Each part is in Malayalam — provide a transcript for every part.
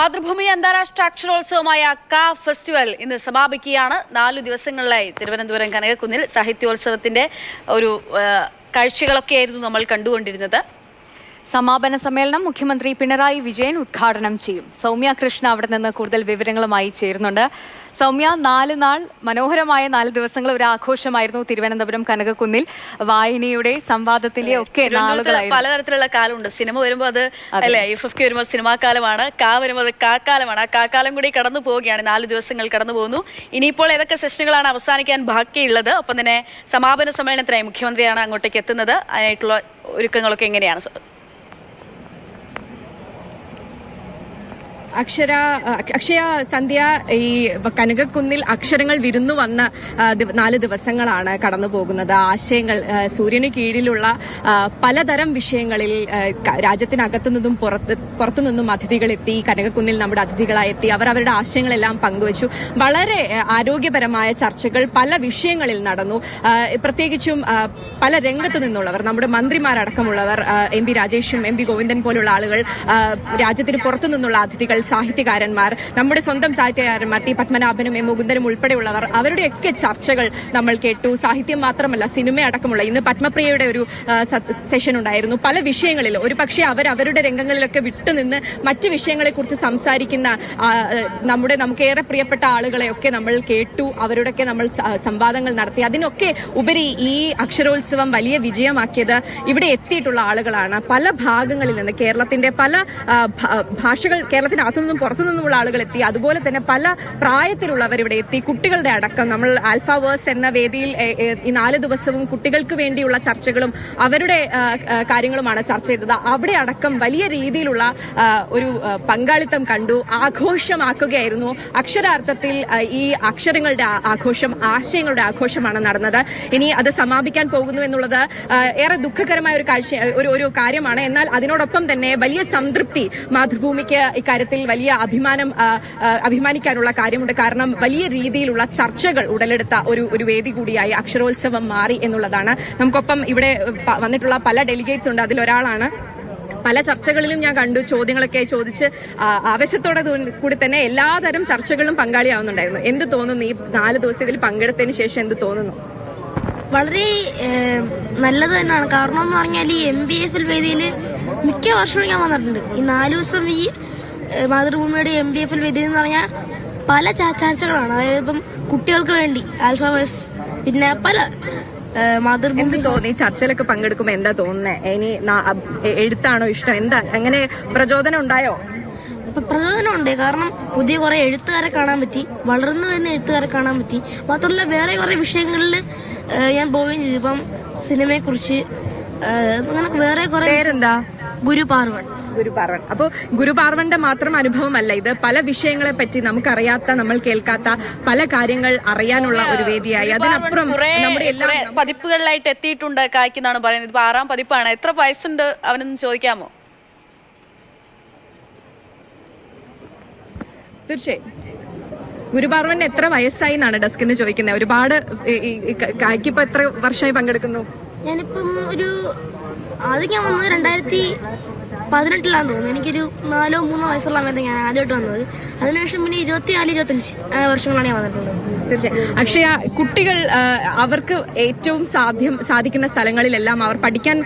മാതൃഭൂമി അന്താരാഷ്ട്ര അക്ഷരോത്സവമായ ക ഫെസ്റ്റിവൽ ഇന്ന് സമാപിക്കുകയാണ്. നാലു ദിവസങ്ങളിലായി തിരുവനന്തപുരം കനകക്കുന്നിൽ സാഹിത്യോത്സവത്തിന്റെ ഒരു കാഴ്ചകളൊക്കെ കാഴ്ചകളൊക്കെയായിരുന്നു നമ്മൾ കണ്ടുകൊണ്ടിരുന്നത്. സമാപന സമ്മേളനം മുഖ്യമന്ത്രി പിണറായി വിജയൻ ഉദ്ഘാടനം ചെയ്യും. സൗമ്യ കൃഷ്ണ അവിടെ നിന്ന് കൂടുതൽ വിവരങ്ങളുമായി ചേരുന്നുണ്ട്. സൗമ്യ നാല് നാൾ മനോഹരമായ നാല് ദിവസങ്ങൾ ഒരു ആഘോഷമായിരുന്നു തിരുവനന്തപുരം കനകക്കുന്നിൽ. വായനയുടെ സംവാദത്തിന്റെ ഒക്കെ നാളുകളായിരുന്നു. പലതരത്തിലുള്ള കാലമുണ്ട്. സിനിമ വരുമ്പോൾ അത് അല്ലെ എഫ് എഫ് കെ വരുമ്പോൾ സിനിമാ കാലമാണ് കാ വരുമ്പോൾ അത് കാക്കാലമാണ്. ആ കാക്കാലം കൂടി കടന്നു പോവുകയാണ്. നാല് ദിവസങ്ങൾ കടന്നു പോകുന്നു. ഇനിയിപ്പോൾ ഏതൊക്കെ സെഷനുകളാണ് അവസാനിക്കാൻ ബാക്കിയുള്ളത്? ഒപ്പം തന്നെ സമാപന സമ്മേളനത്തിനായി മുഖ്യമന്ത്രിയാണ് അങ്ങോട്ടേക്ക് എത്തുന്നത്. അതിനായിട്ടുള്ള ഒരുക്കങ്ങളൊക്കെ എങ്ങനെയാണ്? അക്ഷര അക്ഷയ സന്ധ്യ ഈ കനകക്കുന്നിൽ അക്ഷരങ്ങൾ വിരുന്നു വന്ന നാല് ദിവസങ്ങളാണ് കടന്നു പോകുന്നത്. ആശയങ്ങൾ സൂര്യന് കീഴിലുള്ള പലതരം വിഷയങ്ങളിൽ രാജ്യത്തിനകത്തുനിന്നും രാജ്യത്തിനകത്തു നിന്നും പുറത്ത് പുറത്തു നിന്നും അതിഥികൾ എത്തി കനകക്കുന്നിൽ നമ്മുടെ അതിഥികളായി എത്തി അവർ അവരുടെ ആശയങ്ങളെല്ലാം പങ്കുവച്ചു. വളരെ ആരോഗ്യപരമായ ചർച്ചകൾ പല വിഷയങ്ങളിൽ നടന്നു. പ്രത്യേകിച്ചും പല രംഗത്തു നിന്നുള്ളവർ നമ്മുടെ മന്ത്രിമാരടക്കമുള്ളവർ എം പി രാജേഷും എം പി ഗോവിന്ദൻ പോലുള്ള ആളുകൾ രാജ്യത്തിന് പുറത്തു നിന്നുള്ള അതിഥികൾ സാഹിത്യകാരന്മാർ നമ്മുടെ സ്വന്തം സാഹിത്യകാരന്മാർ ടി. പത്മനാഭനും എം. മുകുന്ദനും ഉൾപ്പെടെയുള്ളവർ അവരുടെയൊക്കെ ചർച്ചകൾ നമ്മൾ കേട്ടു. സാഹിത്യം മാത്രമല്ല സിനിമ അടക്കമുള്ള ഇന്ന് പത്മപ്രിയയുടെ ഒരു സെഷൻ ഉണ്ടായിരുന്നു. പല വിഷയങ്ങളിൽ ഒരു പക്ഷേ അവർ അവരുടെ രംഗങ്ങളിലൊക്കെ വിട്ടുനിന്ന് മറ്റ് വിഷയങ്ങളെക്കുറിച്ച് സംസാരിക്കുന്ന നമ്മുടെ നമുക്കേറെ പ്രിയപ്പെട്ട ആളുകളെയൊക്കെ നമ്മൾ കേട്ടു. അവരോടൊക്കെ നമ്മൾ സംവാദങ്ങൾ നടത്തി. അതിനൊക്കെ ഉപരി ഈ അക്ഷരോത്സവം വലിയ വിജയമാക്കിയത് ഇവിടെ എത്തിയിട്ടുള്ള ആളുകളാണ്. പല ഭാഗങ്ങളിൽ നിന്ന് കേരളത്തിന്റെ പല ഭാഷകൾ കേരളത്തിനകത്തു നിന്നും പുറത്തുനിന്നുമുള്ള ആളുകൾ എത്തി അതുപോലെ തന്നെ പല പ്രായത്തിലുള്ളവർ ഇവിടെ എത്തി. കുട്ടികളുടെ അടക്കം നമ്മൾ ആൽഫാവേഴ്സ് എന്ന വേദിയിൽ ഈ നാല് ദിവസവും കുട്ടികൾക്ക് വേണ്ടിയുള്ള ചർച്ചകളും അവരുടെ കാര്യങ്ങളുമാണ് ചർച്ച ചെയ്തത്. അവിടെ അടക്കം വലിയ രീതിയിലുള്ള ഒരു പങ്കാളിത്തം കണ്ടു. ആഘോഷമാക്കുകയായിരുന്നു. അക്ഷരാർത്ഥത്തിൽ ഈ അക്ഷരങ്ങളുടെ ആഘോഷം ആശയങ്ങളുടെ ആഘോഷമാണ് നടന്നത്. ഇനി അത് സമാപിക്കാൻ പോകുന്നു എന്നുള്ളത് ഏറെ ദുഃഖകരമായ ഒരു കാഴ്ച ഒരു ഒരു കാര്യമാണ്. എന്നാൽ അതിനോടൊപ്പം തന്നെ വലിയ സംതൃപ്തി മാതൃഭൂമിക്ക് ഇക്കാര്യത്തിൽ വലിയ അഭിമാനം അഭിമാനിക്കാനുള്ള കാര്യമുണ്ട്. കാരണം വലിയ രീതിയിലുള്ള ചർച്ചകൾ ഉടലെടുത്ത ഒരു ഒരു വേദി കൂടിയായി അക്ഷരോത്സവം മാറി എന്നുള്ളതാണ്. നമുക്കൊപ്പം ഇവിടെ വന്നിട്ടുള്ള പല ഡെലിഗേറ്റ്സ് ഉണ്ട്. അതിലൊരാളാണ് പല ചർച്ചകളിലും ഞാൻ കണ്ടു. ചോദ്യങ്ങളൊക്കെ ചോദിച്ച് ആവശ്യത്തോടെ കൂടി തന്നെ എല്ലാതരം ചർച്ചകളും പങ്കാളിയാവുന്നുണ്ടായിരുന്നു. എന്ത് തോന്നുന്നു? ഈ നാല് ദിവസം ഇതിൽ പങ്കെടുത്തതിന് ശേഷം എന്ത് തോന്നുന്നു? വളരെ നല്ലത് തന്നെയാണ്. കാരണം എന്ന് പറഞ്ഞാൽ ഈ എം ബി എഫ് വേദിയിൽ മിക്ക വർഷവും ഞാൻ വന്നിട്ടുണ്ട്. ഈ നാല് ദിവസം ഈ മാതൃഭൂമിയുടെ എം ബി എഫിൽ വിധി എന്ന് പറഞ്ഞാൽ പല ചാ- അതായത് ഇപ്പം കുട്ടികൾക്ക് വേണ്ടി ആൽഫാവേഴ്സ് പിന്നെ പല മാതൃഭൂമി എന്ത് തോന്നി? ചർച്ചയിലൊക്കെ പങ്കെടുക്കുമ്പോൾ എന്താ തോന്നുന്നത് ഇനി എഴുത്താണോ ഇഷ്ടം? എന്താ അങ്ങനെ പ്രചോദനം ഉണ്ടായോ? പ്രചോദനം ഉണ്ട്. കാരണം പുതിയ കുറെ എഴുത്തുകാരെ കാണാൻ പറ്റി വളർന്നു വരുന്ന എഴുത്തുകാരെ കാണാൻ പറ്റി. മാത്രമല്ല വേറെ കുറെ വിഷയങ്ങളിൽ ഞാൻ പോവുകയും ചെയ്തു. ഇപ്പം സിനിമയെ കുറിച്ച് അങ്ങനെ വേറെ കുറെ പേരെന്താ? ഗുരു പാർവൺ. ഗുരുപാർവൺ അപ്പൊ ഗുരുപാർവന്റെ മാത്രം അനുഭവമല്ല ഇത് പല വിഷയങ്ങളെ പറ്റി നമുക്കറിയാത്ത നമ്മൾ കേൾക്കാത്ത പല കാര്യങ്ങൾ അറിയാനുള്ള ഒരു വേദിയായി. അതിനപ്പുറം നമ്മുടെ എല്ലാ പതിപ്പുകളിലായിട്ട് എത്തിയിട്ടുണ്ട് കായ്ക്കുന്നാണ് പറയുന്നത്. ഇപ്പൊ ആറാം പതിപ്പാണ്. എത്ര വയസ്സുണ്ട് അവനൊന്ന് ചോദിക്കാമോ? തീർച്ചയായും. ഗുരുപാർവന് എത്ര വയസ്സായി എന്നാണ് ഡെസ്കിന് ചോദിക്കുന്നത്? ഒരുപാട് കായ്ക്കിപ്പോ എത്ര വർഷമായി പങ്കെടുക്കുന്നു? ഞാനിപ്പം ഒരു ആദ്യം ഞാൻ വന്നത് രണ്ടായിരത്തി പതിനെട്ടിലാന്ന് തോന്നുന്നു. എനിക്കൊരു നാലോ മൂന്നോ വയസ്സുള്ള സമയത്ത് ഞാൻ ആദ്യമായിട്ട് വന്നത്. അതിനുശേഷം പിന്നെ ഇരുപത്തിനാല് ഇരുപത്തഞ്ച് വർഷങ്ങളാണ് ഞാൻ വന്നിട്ടുള്ളത്. തീർച്ചയായും. അക്ഷയ കുട്ടികൾ അവർക്ക് ഏറ്റവും സാധ്യം സാധിക്കുന്ന സ്ഥലങ്ങളിലെല്ലാം അവർ പഠിക്കാൻ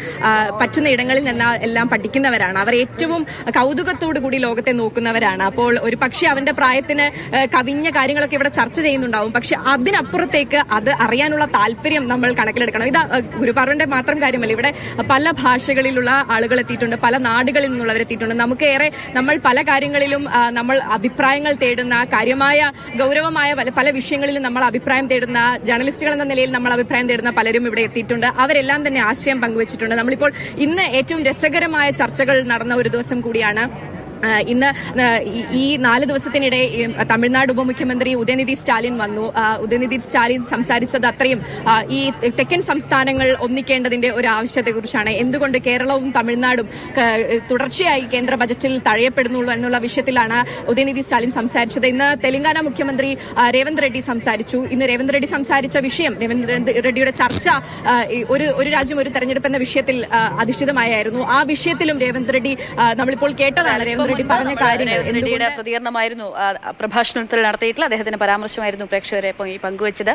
പറ്റുന്ന ഇടങ്ങളിൽ എല്ലാം പഠിക്കുന്നവരാണ്. അവർ ഏറ്റവും കൗതുകത്തോടു കൂടി ലോകത്തെ നോക്കുന്നവരാണ്. അപ്പോൾ ഒരു പക്ഷേ അവന്റെ പ്രായത്തിന് കവിഞ്ഞ കാര്യങ്ങളൊക്കെ ഇവിടെ ചർച്ച ചെയ്യുന്നുണ്ടാവും. പക്ഷെ അതിനപ്പുറത്തേക്ക് അത് അറിയാനുള്ള താല്പര്യം നമ്മൾ കണക്കിലെടുക്കണം. ഇത് ഗുരുപാർവന്റെ മാത്രം കാര്യമല്ല. ഇവിടെ പല ഭാഷകളിലുള്ള ആളുകൾ എത്തിയിട്ടുണ്ട്. പല നാടുകളിൽ നിന്നുള്ളവർ എത്തിയിട്ടുണ്ട്. നമുക്കേറെ നമ്മൾ പല കാര്യങ്ങളിലും നമ്മൾ അഭിപ്രായങ്ങൾ തേടുന്ന കാര്യമായ ഗൗരവമായ പല- വിഷയങ്ങളിലും നമ്മൾ അഭിപ്രായം തേടുന്ന ജേർണലിസ്റ്റുകൾ എന്ന നിലയിൽ നമ്മൾ അഭിപ്രായം തേടുന്ന പലരും ഇവിടെ എത്തിയിട്ടുണ്ട്. അവരെല്ലാം തന്നെ ആശയം പങ്കുവച്ചിട്ടുണ്ട്. നമ്മളിപ്പോൾ ഇന്ന് ഏറ്റവും രസകരമായ ചർച്ചകൾ നടന്ന ഒരു ദിവസം കൂടിയാണ് ഇന്ന് ഈ- നാല് ദിവസത്തിനിടെ തമിഴ്നാട് ഉപമുഖ്യമന്ത്രി ഉദയനിധി സ്റ്റാലിൻ വന്നു. ഉദയനിധി സ്റ്റാലിൻ സംസാരിച്ചത് അത്രയും ഈ തെക്കൻ സംസ്ഥാനങ്ങൾ ഒന്നിക്കേണ്ടതിന്റെ ഒരു ആവശ്യത്തെക്കുറിച്ചാണ്. എന്തുകൊണ്ട് കേരളവും തമിഴ്നാടും തുടർച്ചയായി കേന്ദ്ര ബജറ്റിൽ തഴയപ്പെടുന്നുള്ളൂ എന്നുള്ള വിഷയത്തിലാണ് ഉദയനിധി സ്റ്റാലിൻ സംസാരിച്ചത്. ഇന്ന് തെലങ്കാന മുഖ്യമന്ത്രി രേവന്ത് റെഡ്ഡി സംസാരിച്ചു. ഇന്ന് രേവന്ത് റെഡ്ഡി സംസാരിച്ച വിഷയം രേവന്ത് റെഡ്ഡിയുടെ ചർച്ച ഒരു ഒരു രാജ്യം ഒരു തെരഞ്ഞെടുപ്പ് എന്ന വിഷയത്തിൽ അധിഷ്ഠിതമായിരുന്നു ആ വിഷയത്തിലും രേവന്ത് റെഡ്ഡി നമ്മളിപ്പോൾ കേട്ടതാണ് രേവന്ത് റെഡ്ഡി പറഞ്ഞ കാര്യങ്ങൾ. പ്രതികരണമായിരുന്നു പ്രഭാഷണത്തിൽ നടത്തിയിട്ടുള്ള അദ്ദേഹത്തിന്റെ പരാമർശമായിരുന്നു പ്രേക്ഷകരെ പങ്കുവച്ചത്.